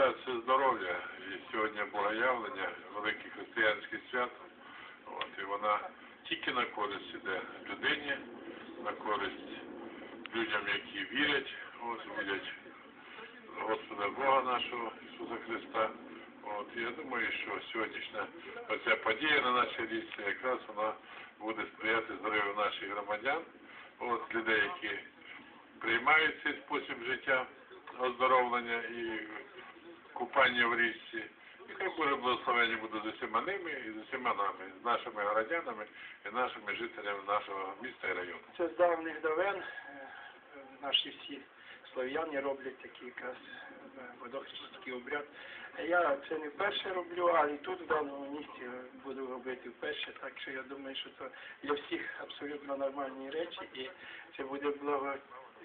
бажаю все здоров'я. І сьогодні богоявлення, велике християнське свято. От, і вона тільки на користь іде людині, на користь людям, які вірять, ось вірять Господа Бога нашого Ісуса Христа. От, я думаю, що сьогоднішня оця подія на нашій річці якраз вона буде сприяти здоров'ю наших громадян, от, людей, які приймають цей спосіб життя, оздоровлення і купання в річці. І хай Боже благословення буде з усіма ними і з усіма нами, з нашими городянами і нашими жителями нашого міста і району. Це з давних давен е, е, наші всі слов'яни роблять такий якраз е, водохрещенський обряд. Я це не вперше роблю, але і тут в даному місці буду робити вперше, так що я думаю, що це для всіх абсолютно нормальні речі і це буде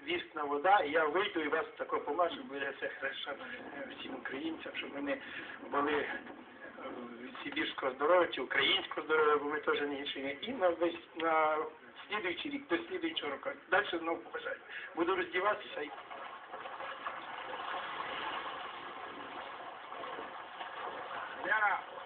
благовісна вода. І я вийду і вас тако помажу, буде це хреша всім українцям, щоб вони були е, сибірського здоров'я чи українського здоров'я, бо ми теж не гірші. І на весь на слідуючий рік, до слідуючого року. Далі знову побажаю. Буду роздіватися і Yeah.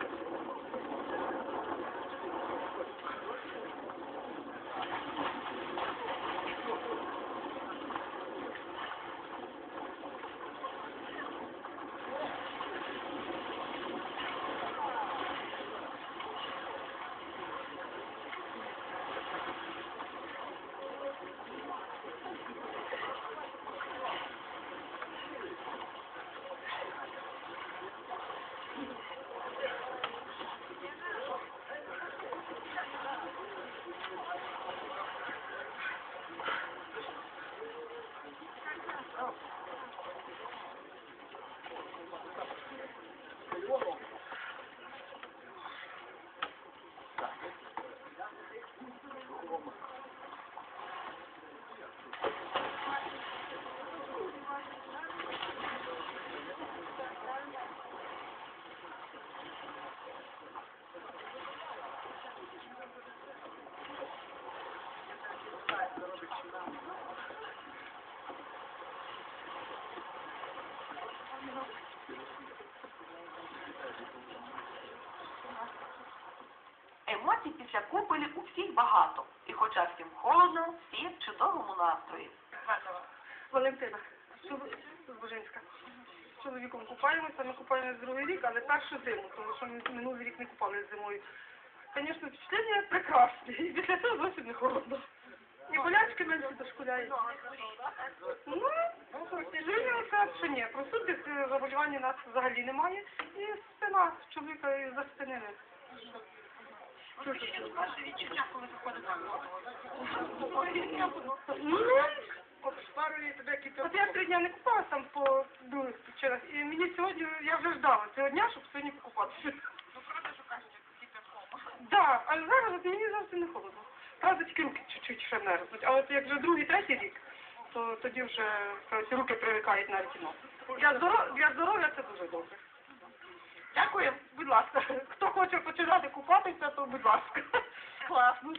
Емоцій після купелі у всіх багато. І хоча всім холодно, всі в чудовому настрої. Валентина, Божинська. З чоловіком купаємося, ми купаємося другий рік, але першу зиму, тому що ми минулий рік не купалися зимою. Звісно, впечатлення прекрасні, і після цього зовсім не холодно. І болячки менше дошкуляють. Ну, жалілися, що ні, простудних е, заболівань у нас взагалі немає. І спина чоловіка і заспинили. Ну, От я три дня не купалася там по других причинах, і мені сьогодні, я вже ждала цього дня, щоб сьогодні покупатися. Так, але зараз мені зовсім не холодно. Правда, руки чуть-чуть ще мерзнуть. А от як вже другий, третій рік, то тоді вже кажуть, руки привикають навіть і ноги. Для, здоров... для здоров'я це дуже добре. Дякую, будь ласка. Хто хоче починати купатися, то будь ласка. Класно.